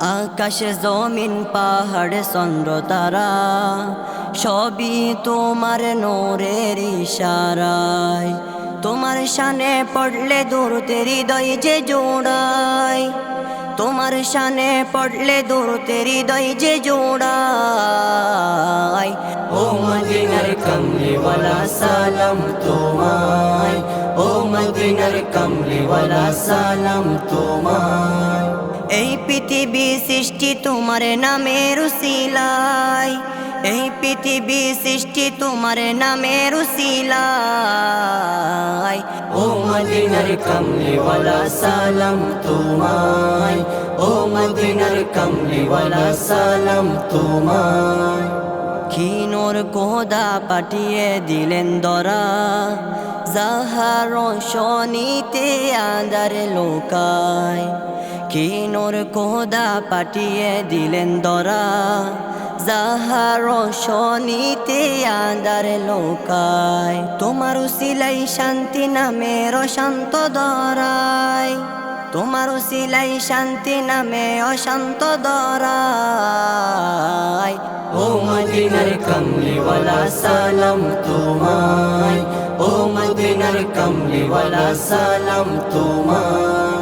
আকাশ জমিন, পাহাড়, চন্দ্র, তারা, সবই তোমার নোরের ইশারায়। তোমার শানে পড়লে দূর তেরি হৃদয় যে জোড়ায়। তোমার শানে পড়লে দূর তেরি হৃদয় যে জোড়ায়। ও মদিনার কমলিওয়ালা, সালাম তোমায়। ও মদিনার কমলিওয়ালা, সালাম তোমায়। এই পৃথিবী সৃষ্টি তোমার নামের উসিলায়। এই পৃথিবী সৃষ্টি তোমার নামের উসিলায়। ও মদিনার কমলিওয়ালা, সালাম তোমায়। ও মদিনার কমলিওয়ালা, সালাম তোমায়। খিনোর কোদা পাঠিয়ে দিলেন দরা। যাহার শনিতে আদার লোকায়। খিনোর কোদা পাঠিয়ে দিলেন দরা। যাহার শনিতে আদার লোকায়, তোমার সিলাই শান্তি নামের শান্ত দরায়। তোমার সিলাই শান্তি নামে অশান্ত দরায়। ও মদিনার কমলিওয়ালা, সালাম তোমায়। ও মদিনার কমলিওয়ালা, সালাম তোমায়।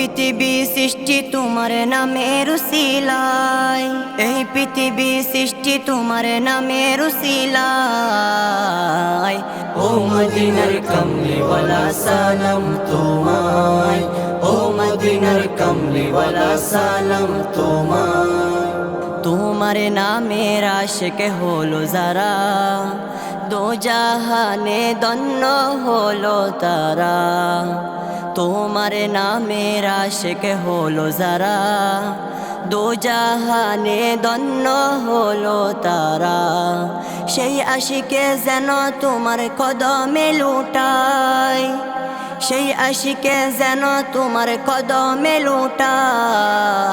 পৃথিবী সৃষ্টি তোমার নামের উসিলায়। এই পৃথিবী সৃষ্টি তোমার নামের উসিলায়। ও মদিনার কমলিওয়ালা, সালাম তোমায়। ও মদিনার কমলিওয়ালা, সালাম তোমায়। তোমার নামের আশেকে হলো যারা দো জাহানে দন্ন হলো তারা। তোমার নামের আশেক হলো যারা। দো জাহানে দন্ন হলো তারা। সেই আশিকে যেন তোমার কদমে লুটায়। সেই আশিকে যেন তোমার কদমে লুটায়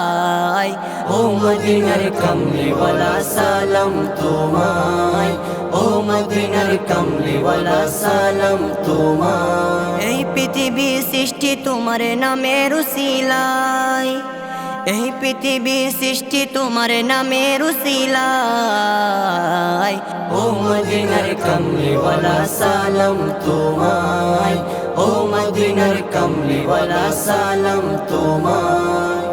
ও মদিনার কমলিওয়ালা, সালাম তোমায়। ও মদিনার কমলিওয়ালা, সালাম তোমায়। এই পৃথিবী সৃষ্টি তোমার নামের উসিলায়। এই পৃথিবী সৃষ্টি তোমার নামের উসিলায়। ও মদিনার কমলিওয়ালা, সালাম তোমায়। ও মদিনার কমলিওয়ালা সালাম তোমায়।